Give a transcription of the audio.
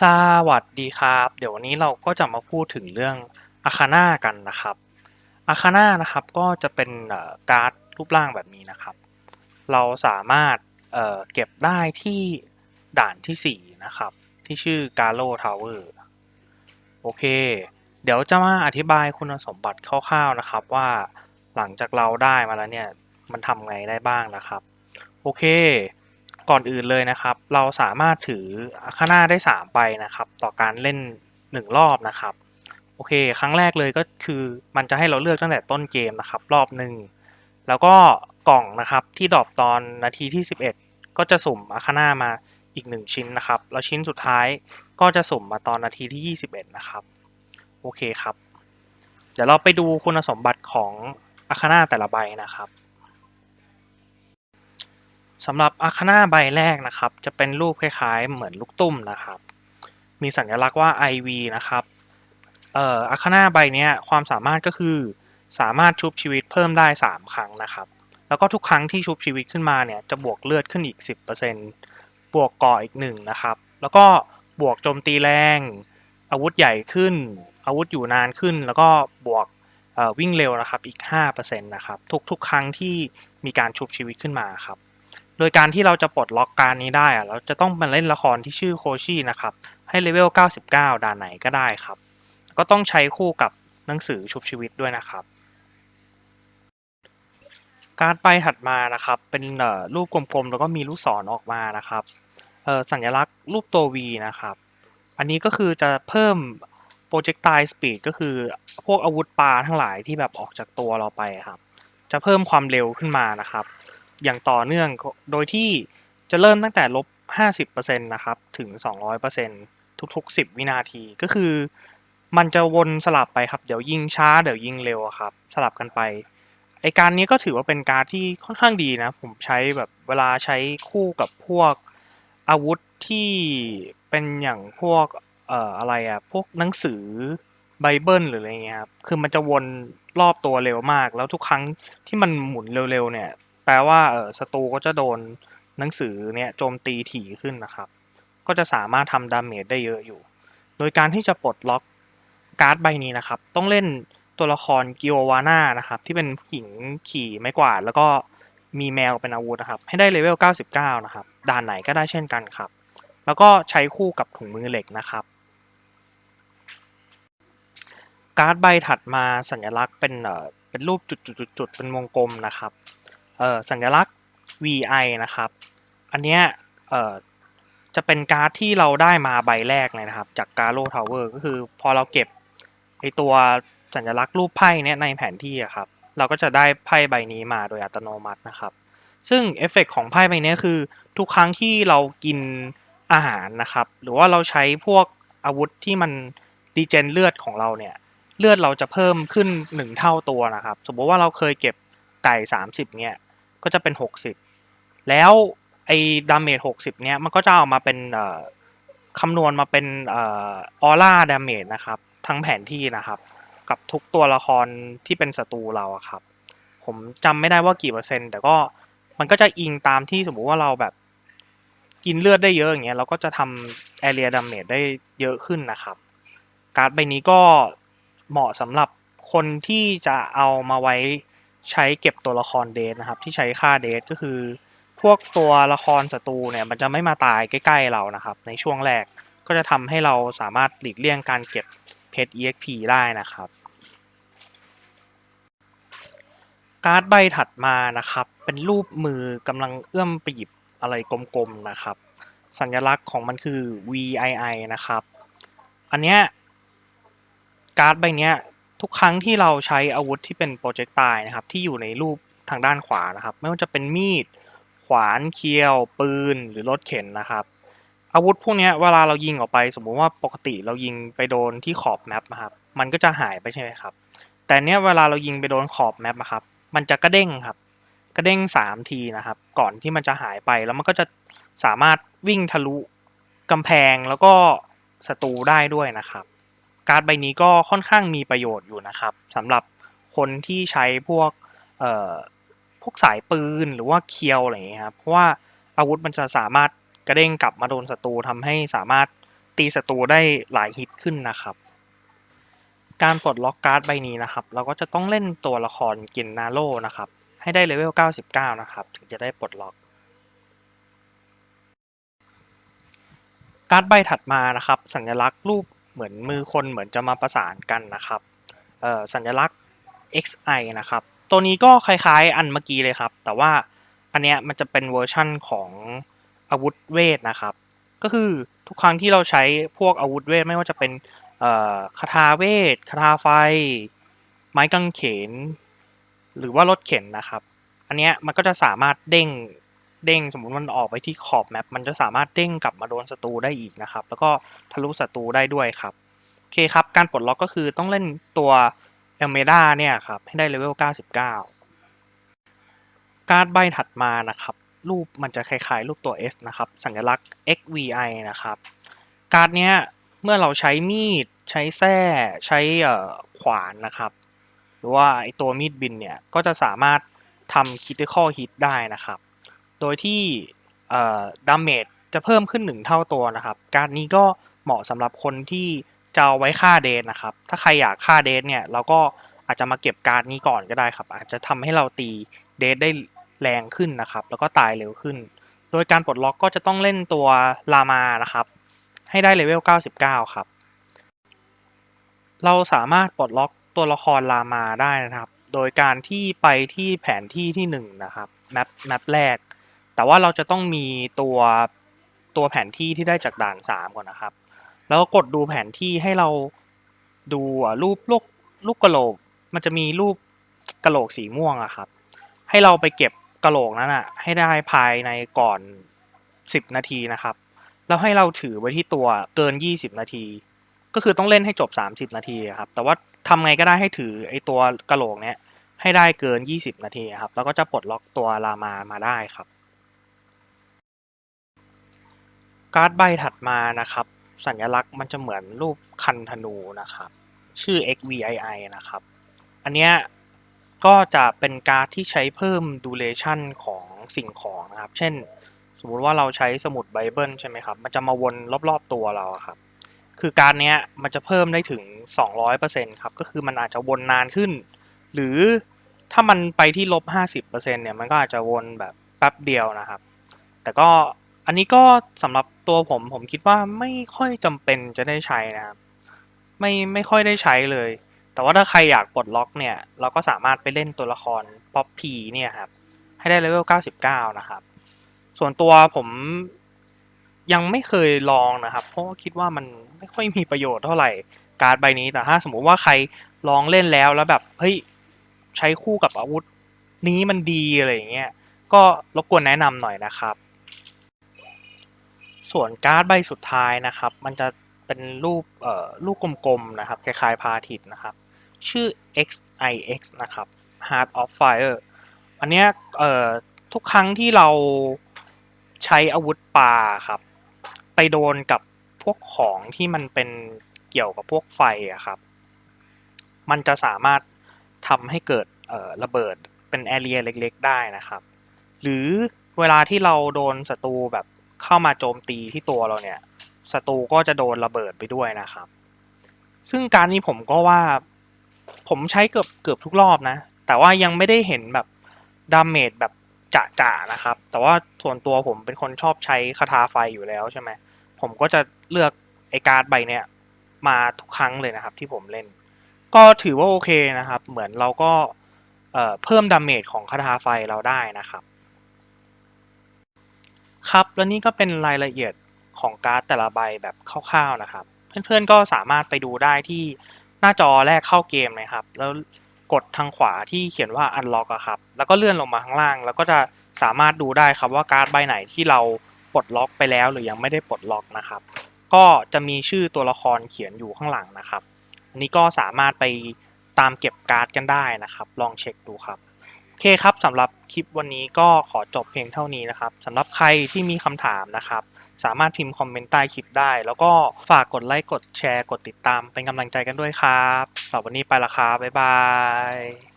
สวัสดีครับ เดี๋ยววันนี้เราก็จะมาพูดถึงเรื่องอาคาน่ากันนะครับอาคาน่านะครับก็จะเป็นการ์ดรูปร่างแบบนี้นะครับ เราสามารถเเก็บได้ที่ด่านที่ 4 นะครับ ที่ชื่อกาโ o ทาวเวอร์โอเค เดี๋ยวจะมาอธิบายคุณสมบัติคร่าวๆนะครับ ว่าหลังจากเราได้มาแล้วเนี่ย มันทำไงได้บ้างนะครับ โอเค ก่อนอื่นเลยนะครับ เราสามารถถืออาคาน่าได้ 3 ใบนะครับ ต่อการเล่น 1 รอบนะครับ โอเค ครั้งแรกเลยก็คือมันจะให้เราเลือกตั้งแต่ต้นเกมนะครับ รอบหนึ่งแล้วก็กล่องนะครับที่ดรอปตอนนาทีที่ 11 ก็จะสุ่มอาคาน่ามาอีก 1 ชิ้นนะครับ แล้วชิ้นสุดท้ายก็จะสุ่มมาตอนนาทีที่ 21 นะครับ โอเคครับ เดี๋ยวเราไปดูคุณสมบัติของอาคาน่าแต่ละใบนะครับ สำหรับอาคาน่าใบแรกนะครับ จะเป็นรูปคล้ายๆ เหมือนลูกตุ้มนะครับ มีสัญลักษณ์ว่า IV นะครับเอ่ออาคาน่าใบนี้ความสามารถก็คือสามารถชุบชีวิตเพิ่มได้ 3 ครั้งนะครับ แล้วก็ทุกครั้งที่ชุบชีวิตขึ้นมาเนี่ยจะบวกเลือดขึ้นอีก 10%บวกเกาะอีก1นะครับ แล้วก็บวกโจมตีแรง อาวุธใหญ่ขึ้น อาวุธอยู่นานขึ้น แล้วก็บวกวิ่งเร็วนะครับอีก5%นะครับทุกๆครั้งที่มีการชุบชีวิตขึ้นมาครับ โดยการที่เราจะปลดล็อกการนี้ได้อะเราจะต้องมาเล่นละครที่ชื่อโคชีนะครับ ให้เลเวล 99 ด่านไหนก็ได้ครับ ก็ต้องใช้คู่กับหนังสือชุบชีวิตด้วยนะครับ การ์ดใบถัดมานะครับ เป็นรูปกลมๆ แล้วก็มีลูกศรออกมานะครับสัญลักษณ์รูปตัว V นะครับ อันนี้ก็คือจะเพิ่ม projectile speed ก็คือพวกอาวุธปลาทั้งหลายที่แบบออกจากตัวเราไปครับ จะเพิ่มความเร็วขึ้นมานะครับ อย่างต่อเนื่องโดยที่จะเริ่มตั้งแต่ลบ 50%นะครับ ถึง 200%ทุกๆ 10 วินาทีก็คือ มันจะวนสลับไปครับ เดี๋ยวยิงช้า เดี๋ยวยิงเร็วครับ สลับกันไปไอการนี้ก็ถือว่าเป็นการที่ค่อนข้างดีนะ ผมใช้แบบเวลาใช้คู่กับพวกอาวุธที่เป็นอย่างพวกเอ่ออะไรอะพวกหนังสือไบเบิลหรืออะไรเงี้ยครับคือมันจะวนรอบตัวเร็วมาก แล้วทุกครั้งที่มันหมุนเร็วๆเนี่ย แปลว่าเออศัตรูก็จะโดนหนังสือเนี่ยโจมตีถี่ขึ้นนะครับ ก็จะสามารถทำดาเมจได้เยอะอยู่ โดยการที่จะปลดล็อกการ์ดใบนี้นะครับ ต้องเล่นตัวละครกิโอวาน่านะครับ ที่เป็นผู้หญิงขี่ไม้กวาดแล้วก็มีแมวเป็นอาวุธนะครับ ให้ได้เลเวล 99 นะครับ ด่านไหนก็ได้เช่นกันครับ แล้วก็ใช้คู่กับถุงมือเหล็กนะครับ การ์ดใบถัดมาสัญลักษณ์เป็นเอ่อเป็นรูปจุดๆๆเป็นวงกลมนะครับ สัญลักษณ์ VI นะครับ อันเนี้ยจะเป็นการ์ดที่เราได้มาใบแรกเลยนะครับ จากกาโ o ทาวเวอร์ก็คือพอเราเก็บไอตัวสัญลักษณ์รูปไพ่เนี่ยในแผนที่อะครับ เราก็จะได้ไพ่ใบนี้มาโดยอัตโนมัตินะครับ ซึ่งเอฟเฟกต์ของไพ่ใบนี้คือทุกครั้งที่เรากินอาหารนะครับ หรือว่าเราใช้พวกอาวุธที่มันดีเจนเลือดของเราเนี่ย เลือดเราจะเพิ่มขึ้น 1 เท่าตัวนะครับ สมมติว่าเราเคยเก็บไก่ 30เนี่ย ก็จะเป็น 60 แล้วไอ้ดาเมจ60 เนี่ยมันก็จะเอามาเป็นคำนวณมาเป็นออร่าดาเมจนะครับ ทั้งแผนที่นะครับ กับทุกตัวละครที่เป็นศัตรูเราครับ ผมจำไม่ได้ว่ากี่เปอร์เซ็นต์ แต่ก็มันก็จะอิงตามที่สมมุติว่าเราแบบกินเลือดได้เยอะอย่างเงี้ยเราก็จะทำ area damage ได้เยอะขึ้นนะครับ การ์ดใบนี้ก็เหมาะสำหรับคนที่จะเอามาไว้ ใช้เก็บตัวละครเดทนะครับ ที่ใช้ค่าเดทก็คือ พวกตัวละครศัตรูเนี่ยมันจะไม่มาตายใกล้ ๆเรานะครับ ในช่วงแรกก็จะทำให้เราสามารถหลีกเลี่ยงการเก็บเพชร EXP ได้นะครับ การ์ดใบถัดมานะครับ เป็นรูปมือกำลังเอื้อมไปหยิบอะไรกลมๆนะครับ สัญลักษณ์ของมันคือ VII นะครับ อันเนี้ยการ์ดใบเนี้ย ทุกครั้งที่เราใช้อาวุธที่เป็นโปรเจกต์ตายนะครับ ที่อยู่ในรูปทางด้านขวานะครับ ไม่ว่าจะเป็นมีด ขวานเคียว ปืน หรือรถเข็นนะครับ อาวุธพวกนี้เวลาเรายิงออกไป สมมุติว่าปกติเรายิงไปโดนที่ขอบแมปนะครับ มันก็จะหายไปใช่ไหมครับ แต่เนี้ยเวลาเรายิงไปโดนขอบแมปนะครับ มันจะกระเด้งครับ กระเด้งสามทีนะครับ ก่อนที่มันจะหายไปแล้วมันก็จะสามารถวิ่งทะลุกำแพงแล้วก็ศัตรูได้ด้วยนะครับ การ์ดใบนี้ก็ค่อนข้างมีประโยชน์อยู่นะครับสำหรับคนที่ใช้พวกเอ่อพวกสายปืนหรือว่าเคียวอะไรอย่างเงี้ยครับเพราะว่าอาวุธมันจะสามารถกระเด้งกลับมาโดนศัตรูทำให้สามารถตีศัตรูได้หลายฮิตขึ้นนะครับ การปลดล็อกการ์ดใบนี้นะครับ เราก็จะต้องเล่นตัวละครกินนาโร่นะครับ ให้ได้เลเวล 99 นะครับ ถึงจะได้ปลดล็อก การ์ดใบถัดมานะครับ สัญลักษณ์รูป เหมือนมือคนเหมือนจะมาประสานกันนะครับสัญลักษณ์ XI นะครับ ตัวนี้ก็คล้ายๆอันเมื่อกี้เลยครับ แต่ว่าอันเนี้ยมันจะเป็นเวอร์ชั่นของอาวุธเวทนะครับ ก็คือทุกครั้งที่เราใช้พวกอาวุธเวทไม่ว่าจะเป็นคาถาเวทคาถาไฟ ไม้กางเขน หรือว่ารถเข็นนะครับ อันเนี้ยมันก็จะสามารถเด้ง เด้งสมมุติมันออกไปที่ขอบแมปมันจะสามารถเด้งกลับมาโดนศัตรูได้อีกนะครับ แล้วก็ทะลุศัตรูได้ด้วยครับโอเคครับ การปลดล็อกก็คือต้องเล่นตัวเอลเมดาเนี่ยครับให้ได้เลเวล 99 การ์ดใบถัดมานะครับ รูปมันจะคล้ายๆรูปตัว S นะครับ สัญลักษณ์ XVI นะครับ การ์ดเนี้ยเมื่อเราใช้มีดใช้แส้ใช้ขวานนะครับ หรือว่าไอตัวมีดบินเนี่ย ก็จะสามารถทำ critical hit ได้นะครับ โดยที่ดาเมจจะเพิ่มขึ้น1เท่าตัวนะครับ การนี้ก็เหมาะสำหรับคนที่จะเอาไว้ฆ่าเดทนะครับ ถ้าใครอยากฆ่าเดทเนี่ยเราก็อาจจะมาเก็บการนี้ก่อนก็ได้ครับ อาจจะทำให้เราตีเดทได้แรงขึ้นนะครับ แล้วก็ตายเร็วขึ้น โดยการปลดล็อกก็จะต้องเล่นตัวลามานะครับ ให้ได้เลเวล 99 ครับ เราสามารถปลดล็อกตัวละครลามาได้นะครับ โดยการที่ไปที่แผนที่ที่1นะครับแมปแมปแรก แต่ว่าเราจะต้องมีตัวตัวแผนที่ที่ได้จากด่าน 3 ก่อนนะครับ แล้วก็กดดูแผนที่ให้เราดูรูปลูกลูกกระโหลก มันจะมีรูปกระโหลกสีม่วงอะครับ ให้เราไปเก็บกระโหลกนั้นอะให้ได้ภายในก่อน 10 นาทีนะครับ แล้วให้เราถือไว้ที่ตัวเกิน 20 นาที ก็คือต้องเล่นให้จบ 30 นาทีครับ แต่ว่าทำไงก็ได้ให้ถือไอตัวกระโหลกเนี้ยให้ได้เกิน 20 นาทีครับ แล้วก็จะปลดล็อกตัวรามามาได้ครับ การ์ดใบถัดมานะครับ สัญลักษณ์มันจะเหมือนรูปคันธนูนะครับ ชื่อ XVII นะครับ อันเนี้ยก็จะเป็นการ์ดที่ใช้เพิ่มดูเลชันของสิ่งของนะครับ เช่น สมมุติว่าเราใช้สมุดไบเบิลใช่ไหมครับ มันจะมาวนรอบๆตัวเราครับ คือการเนี้ยมันจะเพิ่มได้ถึง 200%ครับ ก็คือมันอาจจะวนนานขึ้น หรือถ้ามันไปที่ลบ 50%เนี่ย มันก็อาจจะวนแบบแป๊บเดียวนะครับ แต่ก็อันนี้ก็สำหรับ ตัวผมผมคิดว่าไม่ค่อยจำเป็นจะได้ใช้นะครับ ไม่ไม่ค่อยได้ใช้เลย แต่ว่าถ้าใครอยากปลดล็อกเนี่ย เราก็สามารถไปเล่นตัวละครป๊อปพีเนี่ยครับ ให้ได้เลเวล 99 นะครับ ส่วนตัวผมยังไม่เคยลองนะครับ เพราะว่าคิดว่ามันไม่ค่อยมีประโยชน์เท่าไหร่การ์ดใบนี้แต่ถ้าสมมุติว่าใครลองเล่นแล้วแล้วแบบเฮ้ยใช้คู่กับอาวุธ นี้มันดีอะไรอย่างเงี้ยก็รบกวนแนะนำหน่อยนะครับ ส่วนการ์ดใบสุดท้ายนะครับ มันจะเป็นรูปเอ่อลูกกลมๆนะครับคล้ายๆพาทิตนะครับ ชื่อ XIX นะครับ Heart of Fire อันเนี้ยเอ่อทุกครั้งที่เราใช้อาวุธปลาครับ ไปโดนกับพวกของที่มันเป็นเกี่ยวกับพวกไฟอะครับ มันจะสามารถทำให้เกิดระเบิดเป็นแอเรียเล็ก ๆ ได้นะครับ หรือเวลาที่เราโดนศัตรูแบบ เข้ามาโจมตีที่ตัวเราเนี่ยศัตรูก็จะโดนระเบิดไปด้วยนะครับ ซึ่งการนี้ผมก็ว่าผมใช้เกือบเกือบทุกรอบนะ แต่ว่ายังไม่ได้เห็นแบบดาเมจแบบจะๆนะครับ แต่ว่าส่วนตัวผมเป็นคนชอบใช้คาถาไฟอยู่แล้วใช่ไหมผมก็จะเลือกไอการ์ดใบเนี่ยมาทุกครั้งเลยนะครับที่ผมเล่น ก็ถือว่าโอเคนะครับ เหมือนเราก็เเพิ่มดาเมจของคาถาไฟเราได้นะครับ ครับ แล้วนี่ก็เป็นรายละเอียดของการ์ดแต่ละใบแบบคร่าวๆนะครับ เพื่อนๆก็สามารถไปดูได้ที่หน้าจอแรกเข้าเกมนะครับ แล้วกดทางขวาที่เขียนว่า unlock อะครับ แล้วก็เลื่อนลงมาข้างล่าง แล้วก็จะสามารถดูได้ครับว่าการ์ดใบไหนที่เราปลดล็อกไปแล้วหรือยังไม่ได้ปลดล็อกนะครับ ก็จะมีชื่อตัวละครเขียนอยู่ข้างหลังนะครับอันนี้ก็สามารถไปตามเก็บการ์ดกันได้นะครับ ลองเช็คดูครับ เคครับสำหรับคลิปวันนี้ก็ขอจบเพียงเท่านี้นะครับสำหรับใครที่มีคำถามนะครับ สามารถพิมพ์คอมเมนต์ใต้คลิปได้ แล้วก็ฝากกดไลค์กดแชร์กดติดตามเป็นกำลังใจกันด้วยครับสำหรับวันนี้ไปละครับบ๊ายบาย